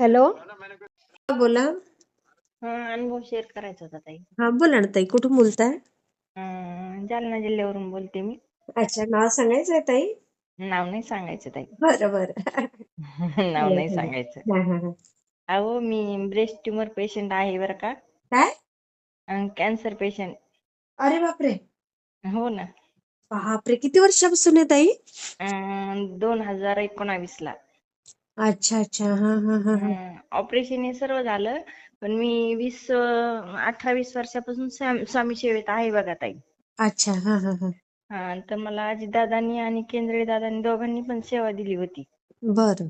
Hello? बोला. हा अनुभव शेअर करायचा होता ताई. हा बोला ना ताई कुठून बोलताय? अं, जालना जिल्ह्यावरून बोलते मी. अच्छा नाव सांगायचंय ताई? नाव नाही सांगायचं ताई. बरं बरं. नाव नाही सांगायचं. हा, हा, हा. अहो मी ब्रेस्ट ट्युमर पेशंट आहे बरं का. काय? कॅन्सर पेशंट अरे बापरे. हो ना. बापरे किती वर्षापासून आहे ताई? दोन हजार एकोणावीस ला अच्छा अच्छा. हा हा हा हा. ऑपरेशन हे सर्व झालं पण मी वीस अं, अठरा वीस वर्षापासून स्वाम- स्वामी सेवेत आहे बघा ताई. अच्छा. हा हा हा. हा तर मला अजितदादांनी आणि केंद्रे दादांनी दोघांनी पण सेवा दिली होती. बरं.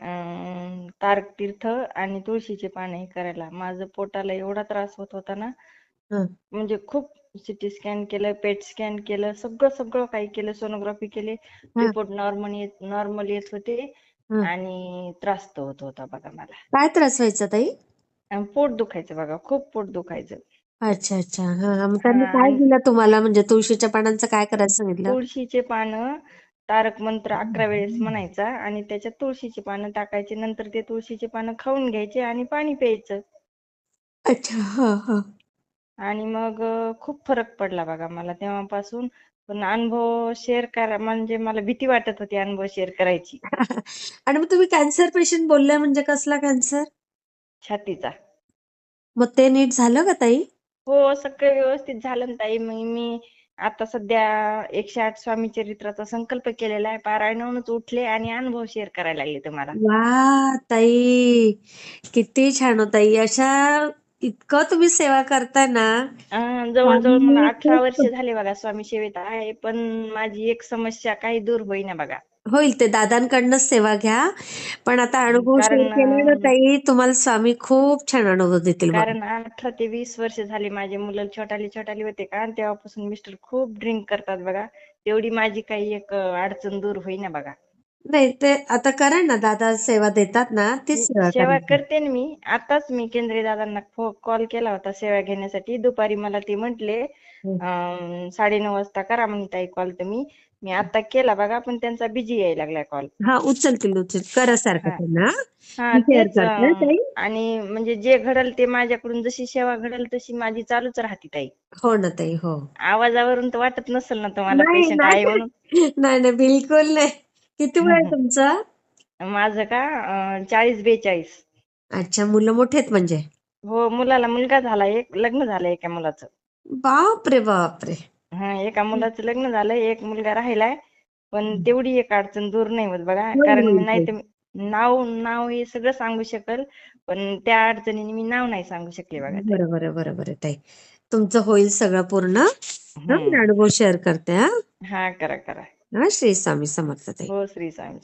अं, तारक तीर्थ आणि तुळशीचे पाने हे करायला. माझं पोटाला एवढा त्रास होत होता ना हं. म्हणजे खूप सिटी स्कॅन केलं पेट स्कॅन केलं सगळं सगळं काही केलं सोनोग्राफी केली रिपोर्ट नॉर्मल येत नॉर्मल येत होते. हं. आणि त्रास तर होत होता बघा मला. काय त्रास व्हायचा ताई? आणि पोट दुखायचं बघा खूप पोट दुखायचं. अच्छा अच्छा. हा हा. मग त्यांनी हा, काय आणि- दिलं तुम्हाला? म्हणजे तुळशीच्या पानांचं काय करायला सांगितलं? तुळशीचे पानं तारक मंत्र अकरा वेळेस म्हणायचा आणि त्याच्यात तुळशीची पानं टाकायचे. नंतर ते तुळशीची पानं खाऊन घ्यायचे आणि पाणी प्यायचं. अच्छा. हा हा. आणि मग अ, खूप फरक पडला बघा मला तेव्हापासून. पण अनुभव शेअर करा म्हणजे मला भीती वाटत होती अनुभव शेअर करायची. आणि मग तुम्ही कॅन्सर पेशंट बोललाय म्हणजे कसला कॅन्सर छातीचा. मग ते नीट झालं का ताई? हो सगळं व्यवस्थित झालं ना ताई. मग मी आता सध्या एकशे आठ स्वामी चरित्राचा संकल्प केलेला आहे. पारायणावरूनच उठले आणि अनुभव शेअर करायला लागले तुम्हाला. वा ताई किती छान हो ताई. अशा इतकं तुम्ही सेवा करताय ना अं, जवळजवळ मला अठरा वर्ष झाले बघा स्वामी सेवेत आहे पण माझी एक समस्या काही दूर होईना बघा. होईल ते दादांकडनंच सेवा घ्या. पण आता अनुभव कारण, शेअर केला ना अं, ताई तुम्हाला स्वामी खूप छान अनुभव देतील बघा. कारण अठरा ते वीस वर्ष झाली माझे मुलं छोटाली छोटाली होते का आणि तेव्हापासून मिस्टर खूप ड्रिंक करतात बघा. तेवढी माझी काही एक अं, अडचण दूर होईना बघा. नाही ते आता करा ना दादा सेवा देतात ना तीच सेवा सेवा करा करते ना मी. आताच मी केंद्रे दादांना कॉल केला होता सेवा घेण्यासाठी. दुपारी मला ते म्हंटले अं, साडेनऊ वाजता करा म्हणे ताई कॉल तुम्ही मी. आता केला बघा पण त्यांचा बिझी यायला लागलाय कॉल हा उचलतील उचल करा सारखं हा. त्यांना. हा मी तेच करते, ताई. आणि म्हणजे जे घडल ते माझ्याकडून जशी सेवा घडल तशी माझी चालूच राहते ताई. हो ना ताई हो. आवाजावरून तर वाटत नसेल ना तुम्हाला नाही पेशंट आहे म्हणून. नाही नाही नाही बिलकुल नाही. किती वय आहे तुमचं? माझं का चाळीस बेचाळीस. अच्छा मुलं मोठे आहेत म्हणजे? हो मुलाला मुलगा झाला एक लग्न झालं एका मुलाचं. बापरे बापरे. हा एका मुलाचं लग्न झालं एक मुलगा राहिलाय पण तेवढी एक अडचण दूर नाही होत बघा कारण नाही तर नाव नाव हे सगळं सांगू शकल पण त्या अडचणीने मी नाव नाही सांगू शकले बघा ताई. बरोबर आहे बरोबर आहे ताई. तुमचं होईल सगळं पूर्ण. हा, हम्म. अनुभव शेअर करते हा. हा करा करा. हा हो, श्री स्वामी समर्थ ताई हो श्री स्वामी